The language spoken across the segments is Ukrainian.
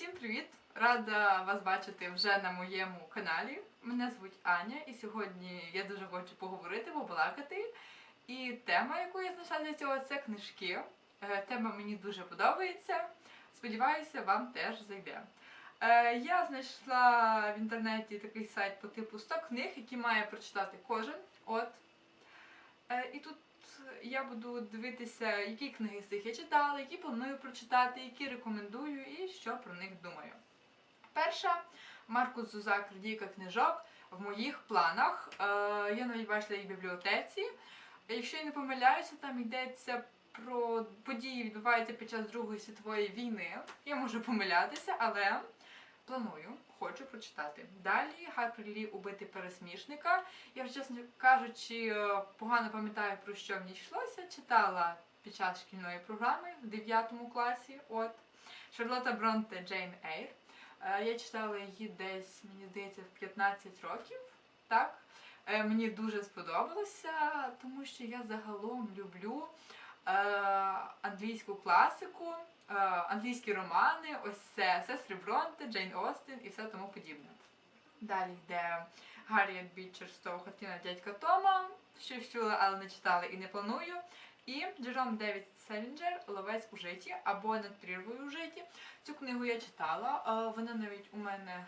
Всім привіт! Рада вас бачити вже на моєму каналі. Мене звуть Аня, і сьогодні я дуже хочу поговорити, побалакати. І тема, яку я знайшла для цього, це книжки. Е, Тема мені дуже подобається. Сподіваюся, вам теж зайде. Е, Я знайшла в інтернеті такий сайт по типу 100 книг, які має прочитати кожен. От. Е, І тут я буду дивитися, які книги з цих я читала, які планую прочитати, які рекомендую і що про них думаю. Перша Маркус Зузак Радійка книжок в моїх планах. Е, Я навіть бачила її в бібліотеці. Якщо я не помиляюся, там йдеться про події, відбуваються під час Другої світової війни. Я можу помилятися, але планую, хочу прочитати. Далі Харпер Лі убити пересмішника. Я чесно кажучи, е, погано пам'ятаю, про що ній йшлося. Читала під час шкільної програми в 9 класі. От Шарлотта Бронте Джейн Ейр. Е, Я читала її десь, мені здається, в 15 років. Так. Е, Мені дуже сподобалося, тому що я загалом люблю англійську класику, е, англійські романи, ось це Сестри Бронте, Джейн Остін і все тому подібне. Далі йде Гарріет Бітчер Хатина дядька Тома, що чула, але не читала і не планую. І Джером Девід Селінджер Ловець у житті або над прірвою у житті. Цю книгу я читала, е, вона навіть у мене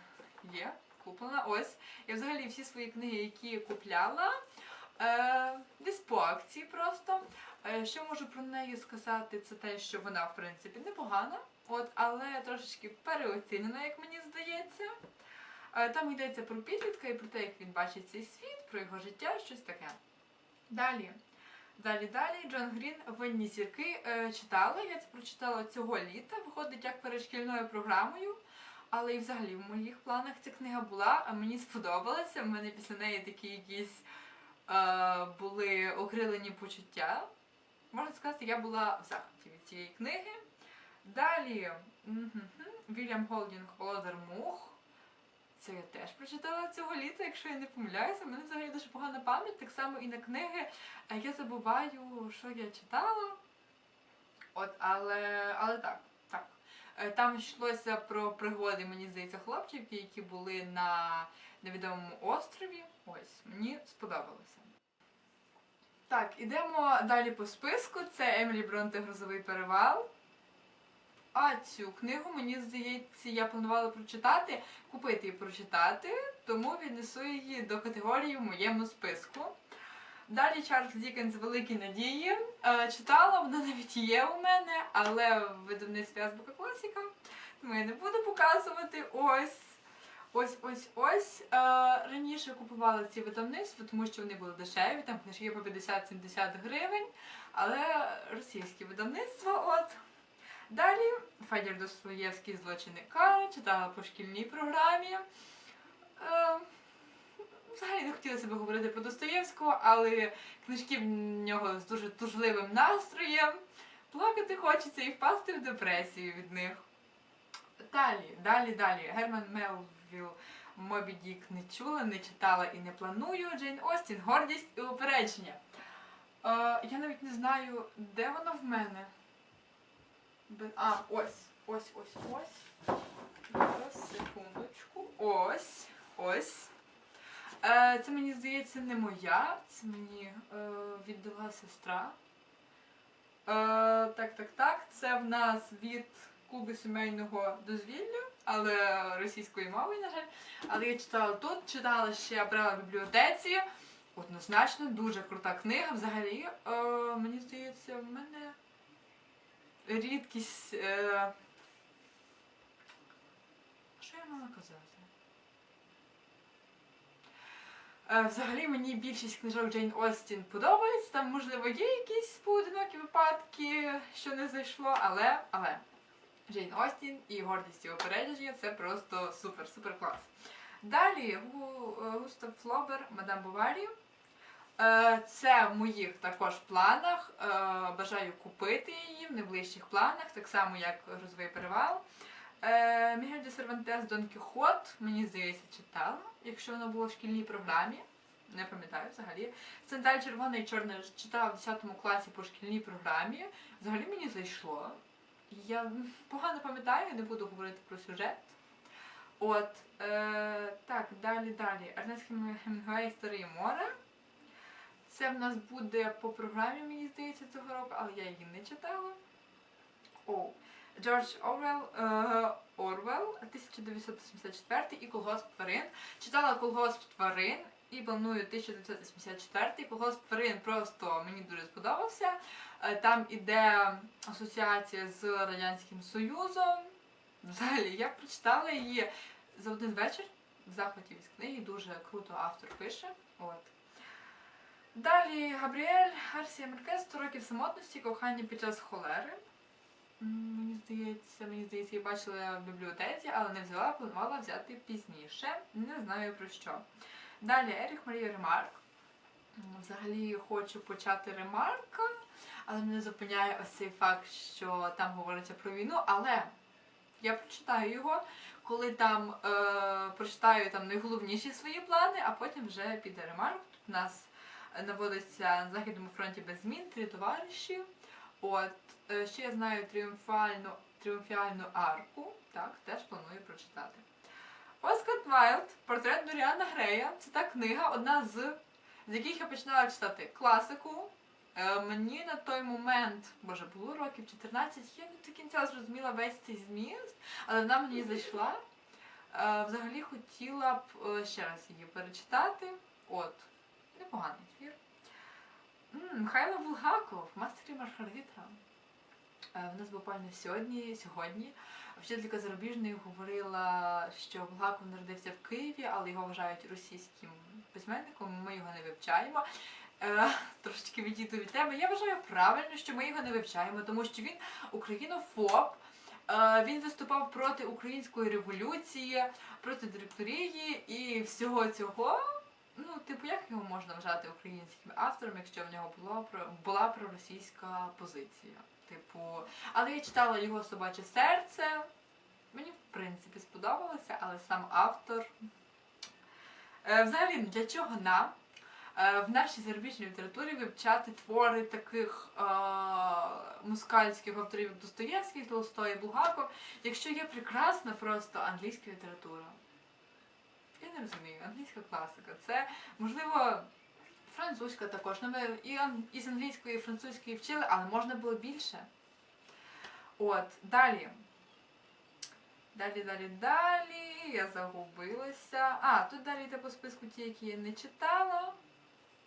є, куплена. Ось. Я взагалі всі свої книги, які купляла, е, десь по акції просто. Е, Що можу про неї сказати, це те, що вона, в принципі, непогана, от, але трошечки переоцінена, як мені здається. Е, Там йдеться про підлітка і про те, як він бачить цей світ, про його життя, щось таке. Далі. Далі, далі, Джон Грін Винні зірки е, читала. Я це прочитала цього літа, виходить як перед шкільною програмою. Але і взагалі в моїх планах ця книга була, а мені сподобалася. У мене після неї такі якісь е, були окрилені почуття. Можна сказати, я була в захваті від цієї книги. Далі Вільям Голдінг Володар Мух. Це я теж прочитала цього літа, якщо я не помиляюся. У мене взагалі дуже погана пам'ять, так само і на книги. Е, Я забуваю, що я читала. От, але, але так, так. Е, Там йшлося про пригоди, мені здається, хлопчиків, які були на невідомому острові. Ось, мені сподобалося. Так, ідемо далі по списку. Це Емілі Бронте Грозовий перевал. А цю книгу, мені здається, я планувала прочитати, купити і прочитати, тому віднесу її до категорії в моєму списку. Далі Чарльз Дікенс Великі надії. Е, читала, вона навіть є у мене, але в видавництві Азбука Класіка. Тому я не буду показувати. Ось. Ось, ось, ось. Е, раніше купувала ці видавництва, тому що вони були дешеві, там книжки по 50-70 гривень, але російські видавництва, от. Далі Федір Достоєвський Злочини Кара, читала по шкільній програмі. Е, взагалі не хотілося б говорити про Достоєвського, але книжки в нього з дуже тужливим настроєм. Плакати хочеться і впасти в депресію від них. Далі, далі, далі. Герман Мелвіл Мобі Дік не чула, не читала і не планую. Джейн Остін, гордість і упередження. Е, я навіть не знаю, де воно в мене. А, ось, ось, ось, ось. Зараз, секундочку. Ось, ось. Е, це мені здається не моя, це мені е, віддала сестра. Е, так, так, так. Це в нас від клубу сімейного дозвілля, але російською мовою, на жаль. Але я читала тут, читала ще брала в бібліотеці. Однозначно, дуже крута книга. Взагалі, е, мені здається, в мене рідкість. Е... Що я мала казати? Е, Взагалі мені більшість книжок Джейн Остін подобається. Там, можливо, є якісь поодинокі випадки, що не зайшло, але, але Джейн Остін і гордість і опередження це просто супер, супер клас. Далі е, Густав Флобер, Мадам Буварі. Е, Це в моїх також планах. Е, Бажаю купити її в найближчих планах, так само як Розовий перевал. Мігель де Сервантес Дон Кіхот, мені здається, читала, якщо воно було в шкільній програмі. Не пам'ятаю взагалі. Сандаль червоний і чорний читала в 10 класі по шкільній програмі. Взагалі мені зайшло. Я погано пам'ятаю, не буду говорити про сюжет. От, е, так, далі, далі. Ернест Хемінгуей Старе море. Це в нас буде по програмі, мені здається, цього року, але я її не читала. О, Джордж Орвел, е, Орвел 1984 і Колгосп тварин. Читала Колгосп тварин і планую 1984. Колгосп тварин просто мені дуже сподобався. Е, Там іде асоціація з Радянським Союзом. Взагалі, я прочитала її за один вечір в захваті від книги. Дуже круто автор пише. От. Далі Габріель Гарсія Маркес 100 років самотності, кохання під час холери. Мені здається, мені здається, я бачила в бібліотеці, але не взяла, планувала взяти пізніше. Не знаю про що. Далі Еріх Марія Ремарк. Взагалі хочу почати ремарка, але мене зупиняє ось цей факт, що там говориться про війну, але я прочитаю його, коли там е, прочитаю там найголовніші свої плани, а потім вже піде ремарк. Тут у нас наводиться на Західному фронті без змін, три товариші. От, е, ще я знаю тріумфальну, тріумфіальну арку, так, теж планую прочитати. Оскар Вайлд, портрет Доріана Грея. Це та книга, одна з, з яких я починала читати класику. Е, мені на той момент, боже, було років 14, я не до кінця зрозуміла весь цей зміст, але вона мені зайшла. Е, взагалі хотіла б е, ще раз її перечитати. От, непоганий твір. Михайло Булгаков, мастер і Маргарита. Е, В нас буквально сьогодні, сьогодні вчителька зарубіжної говорила, що Булгаков народився в Києві, але його вважають російським письменником. Ми його не вивчаємо. Е, трошечки відійду від теми. Я вважаю правильно, що ми його не вивчаємо, тому що він українофоб. Е, Він виступав проти української революції, проти директорії і всього цього. Ну, типу, як його можна вважати українським автором, якщо в нього була була проросійська позиція? Типу, але я читала його собаче серце. Мені в принципі сподобалося, але сам автор. Е, Взагалі, для чого нам е, в нашій зарубіжній літературі вивчати твори таких е, москальських авторів, як Достоєвський, Толстой, Булгаков, якщо є прекрасна просто англійська література? Я не розумію, англійська класика. Це, можливо, французька також. Ну, ми і із англійської, і французької вчили, але можна було більше. От, далі. Далі, далі, далі. Я загубилася. А, тут далі йде по списку ті, які я не читала.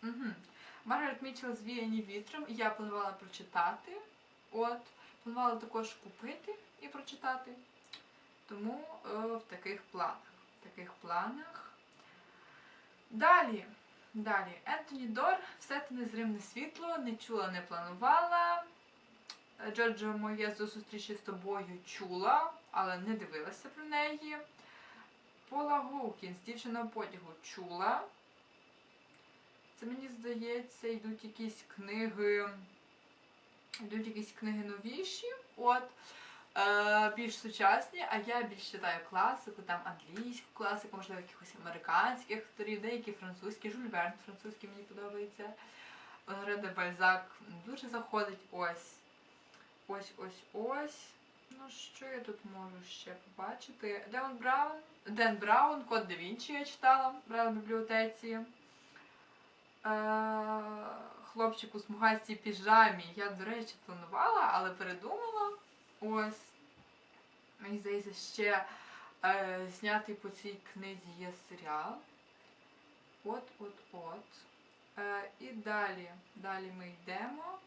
Угу. Маргарет Мітчелл звіяні вітром. Я планувала прочитати. От. Планувала також купити і прочитати. Тому е, в таких планах. В таких планах. Далі. Далі. Ентоні Дор, все те незримне світло, не чула, не планувала. Джорджо моє зустрічі з тобою чула, але не дивилася про неї. Пола Гоукінс, дівчина потягу чула. Це мені здається, йдуть якісь книги. Йдуть якісь книги новіші, от, більш сучасні, а я більш читаю класику, там англійську класику, можливо, якихось американських авторів, деякі французькі, Жюль Верн французький мені подобається. Оноре де Бальзак дуже заходить ось. Ось, ось, ось. Ну, що я тут можу ще побачити? Ден Браун, Ден Браун, Код да Вінчі я читала, брала в бібліотеці. Е, хлопчик у смугастій піжамі. Я, до речі, планувала, але передумала. Ось. Мені здається, ще е, знятий по цій книзі є серіал. От, от, от. Е, і далі. Далі ми йдемо.